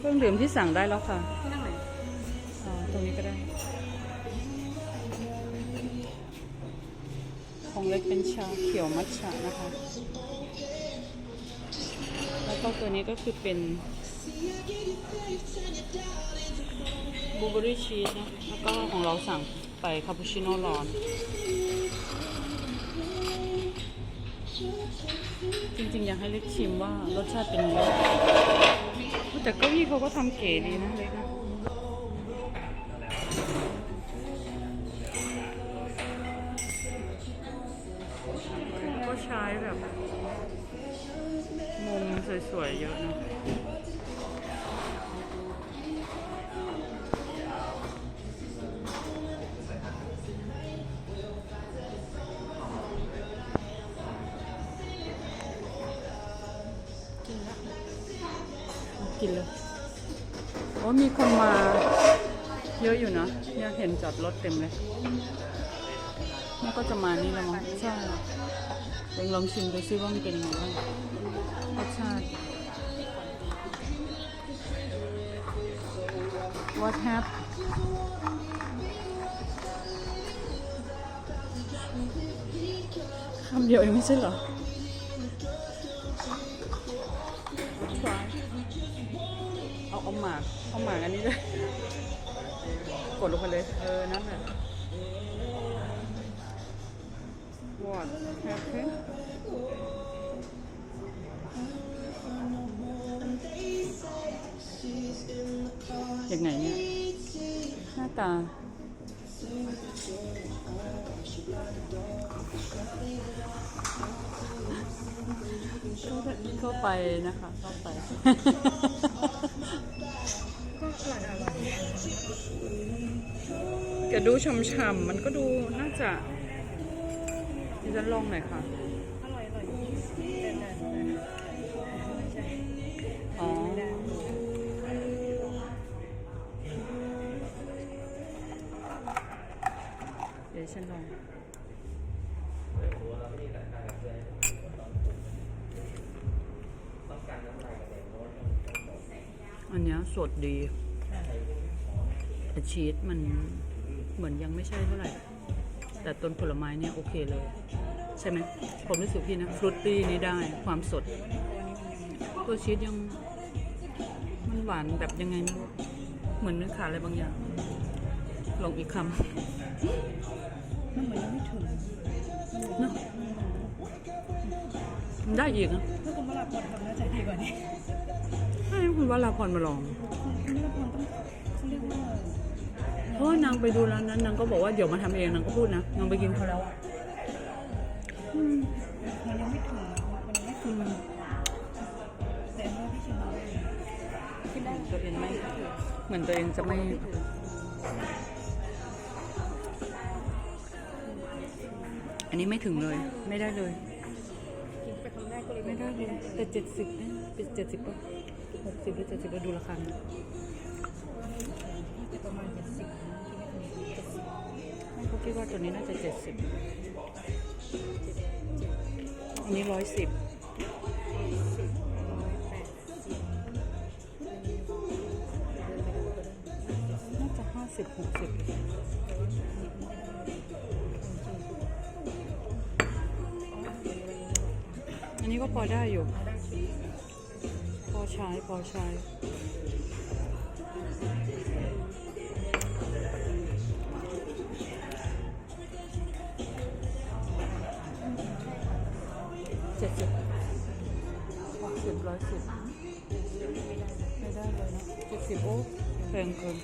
เครื่องดื่มที่สั่งได้แล้วค่ะนั่งไหนอ่าตรงนี้ก็ได้ ของเล็กเป็นชาเขียวมัทฉะนะคะ แล้วก็ตัวนี้ก็คือเป็นบลูเบอรี่ชีสนะ แล้วก็ของเราสั่งไปคาปูชิโน่ร้อน จริงๆ อยากให้เล็กชิมว่ารสชาติเป็นยังไง แต่เก้าอี้เขาก็ทำเก๋ดีนะเล็กนะก็ใช้แบบมุมสวยๆเยอะนะ กินเลยโอ้มีคนมาเยอะอยู่นะเนี่ยเห็นจอดรถเต็มเลยนี่ก็จะมานี่แล้วมั้งใช่เองลองชิมดูซิว่ามันเป็นยังไงบ้างรสชาติ What happened คำเดียวเองไม่ใช่เหรอ เอาเอาหมากเอาหมากอันนี้เลยกดลงไปเลย เออ นั่นแหละ What happened ยังไงเนี่ยหน้า จะดูฉ่ำๆมันก็ดูน่าจะดิฉันลองหน่อยค่ะอ๋อเดี๋ยวฉันลองอันเนี้ยสดดีแต่ชีสมัน เหมือนยังไม่ใช่เท่าไหร่ แต่ต้นผลไม้เนี่ยโอเคเลย ใช่ไหมผมรู้สึกพี่นะฟรุตตี้นี่ได้ความสด ตัวชีสยัง มันหวานแบบยังไงไม่รู้เหมือนเนื้อขาดอะไรบางอย่าง ลองอีกคำมันเหมือนยังไม่ถึงเนอะมันได้อีกนะถ้าคุณมาลาพรทำน่าจะดีกว่านี้ให้คุณวราพรมาลองคุณมาลาพรต้องเขาเรียกว่า เพราะว่านางไปดูร้านนั้นนางก็บอกว่าเดี๋ยวมาทำเองนางก็พูดนะนางไปกินเขาแล้วอะอืมมันยังไม่ถึงมันยังไม่ถึงแต่เมื่อพี่ชิมแล้วกินได้ตัวเองไม่เหมือนตัวเองจะไม่อันนี้ไม่ถึงเลย ไม่ได้เลยกินไปครั้งแรกก็เลยไม่ได้เลยแต่เจ็ดสิบนะเป็นเจ็ดสิบป่ะหกสิบหรือเจ็ดสิบดูราคา ไม่เขาคิดว่าตัวนี้น่าจะเจ็ดสิบอันนี้ร้อยสิบน่าจะห้าสิบหกสิบอันนี้ก็พอได้อยู่ พอใช้ พอใช้ สิบหกสิบร้อยสิบไม่ได้เลยนะเจ็ดสิบโอ้แพงเกิน